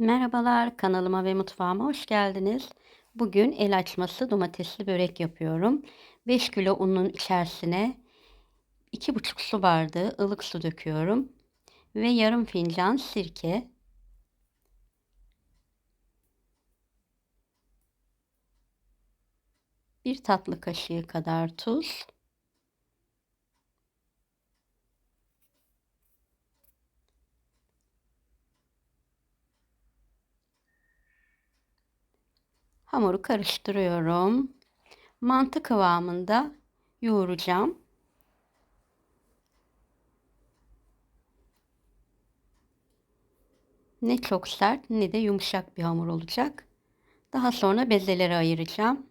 Merhabalar, kanalıma ve mutfağıma hoş geldiniz. Bugün el açması domatesli börek yapıyorum. 5 kilo unun içerisine 2,5 su bardağı ılık su döküyorum. Ve yarım fincan sirke. Bir tatlı kaşığı kadar tuz. Hamuru karıştırıyorum. Mantı kıvamında yoğuracağım. Ne çok sert ne de yumuşak bir hamur olacak. Daha sonra bezeleri ayıracağım.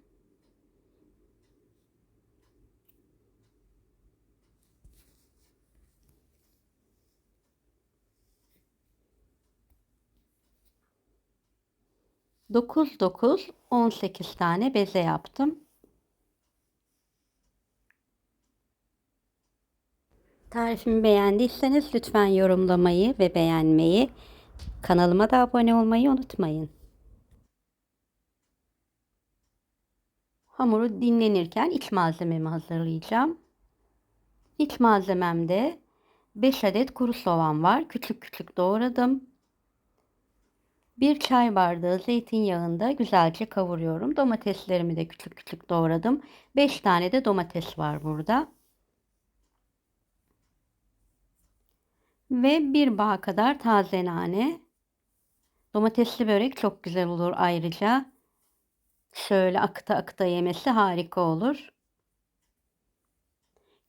Dokuz dokuz on sekiz tane beze yaptım. Tarifimi beğendiyseniz lütfen yorumlamayı ve beğenmeyi, kanalıma da abone olmayı unutmayın. Hamuru dinlenirken iç malzememi hazırlayacağım. İç malzememde 5 adet kuru soğan var. Küçük küçük doğradım. 1 çay bardağı zeytinyağında güzelce kavuruyorum. Domateslerimi de küçük küçük doğradım. 5 tane de domates var burada. Ve bir bağ kadar taze nane. Domatesli börek çok güzel olur ayrıca. Şöyle akıta akıta yemesi harika olur.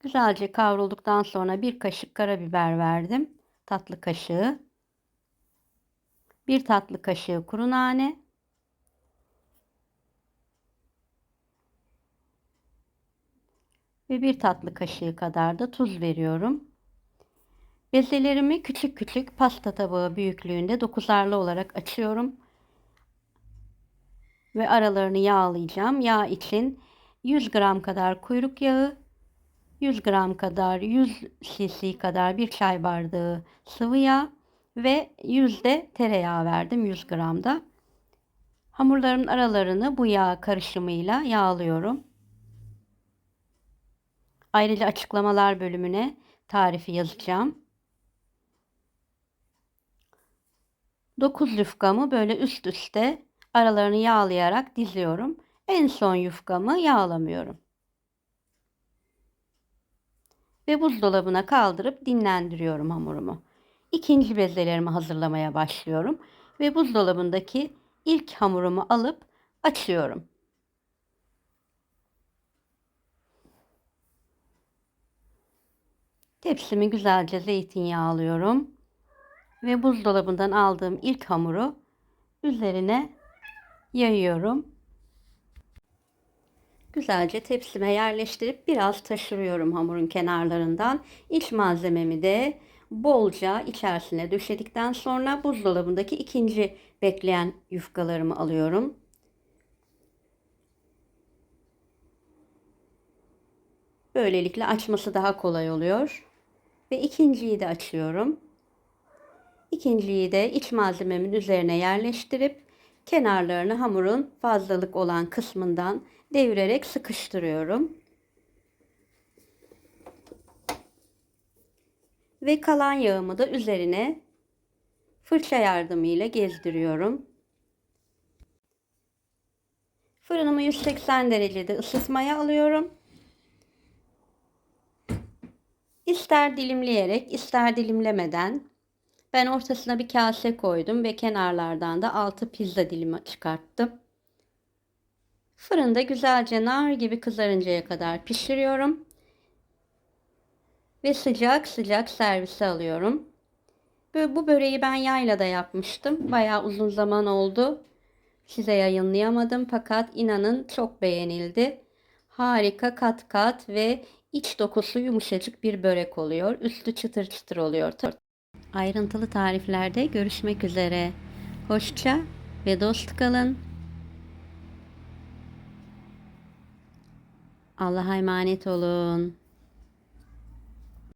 Güzelce kavrulduktan sonra bir kaşık karabiber verdim. Tatlı kaşığı. Bir tatlı kaşığı kuru nane. Ve bir tatlı kaşığı kadar da tuz veriyorum. Bezelerimi küçük küçük pasta tabağı büyüklüğünde dokuzarlı olarak açıyorum. Ve aralarını yağlayacağım. Yağ için 100 gram kadar kuyruk yağı, 100 gram kadar 100 cc kadar bir çay bardağı sıvı yağ ve 100 de tereyağı verdim 100 gramda. Hamurların aralarını bu yağ karışımıyla yağlıyorum. Ayrıca açıklamalar bölümüne tarifi yazacağım. 9 yufkamı böyle üst üste aralarını yağlayarak diziyorum. En son yufkamı yağlamıyorum. Ve buzdolabına kaldırıp dinlendiriyorum hamurumu. İkinci bezelerimi hazırlamaya başlıyorum ve buzdolabındaki ilk hamurumu alıp açıyorum. Tepsimi güzelce zeytinyağlıyorum ve buzdolabından aldığım ilk hamuru üzerine yayıyorum. Güzelce tepsime yerleştirip biraz taşırıyorum hamurun kenarlarından. İç malzememi de bolca içerisine döşedikten sonra buzdolabındaki ikinci bekleyen yufkalarımı alıyorum. Böylelikle açması daha kolay oluyor. Ve ikinciyi de açıyorum. İkinciyi de iç malzememin üzerine yerleştirip kenarlarını hamurun fazlalık olan kısmından devirerek sıkıştırıyorum. Ve kalan yağımı da üzerine fırça yardımıyla gezdiriyorum. Fırınımı 180 derecede ısıtmaya alıyorum. İster dilimleyerek, ister dilimlemeden ben ortasına bir kase koydum ve kenarlardan da 6 pizza dilimi çıkarttım. Fırında güzelce nar gibi kızarıncaya kadar pişiriyorum. Ve sıcak sıcak servise alıyorum. Böyle bu böreği ben yaylada yapmıştım. Bayağı uzun zaman oldu. Size yayınlayamadım fakat inanın çok beğenildi. Harika kat kat ve iç dokusu yumuşacık bir börek oluyor. Üstü çıtır çıtır oluyor. Ayrıntılı tariflerde görüşmek üzere. Hoşça ve dost kalın. Allah'a emanet olun.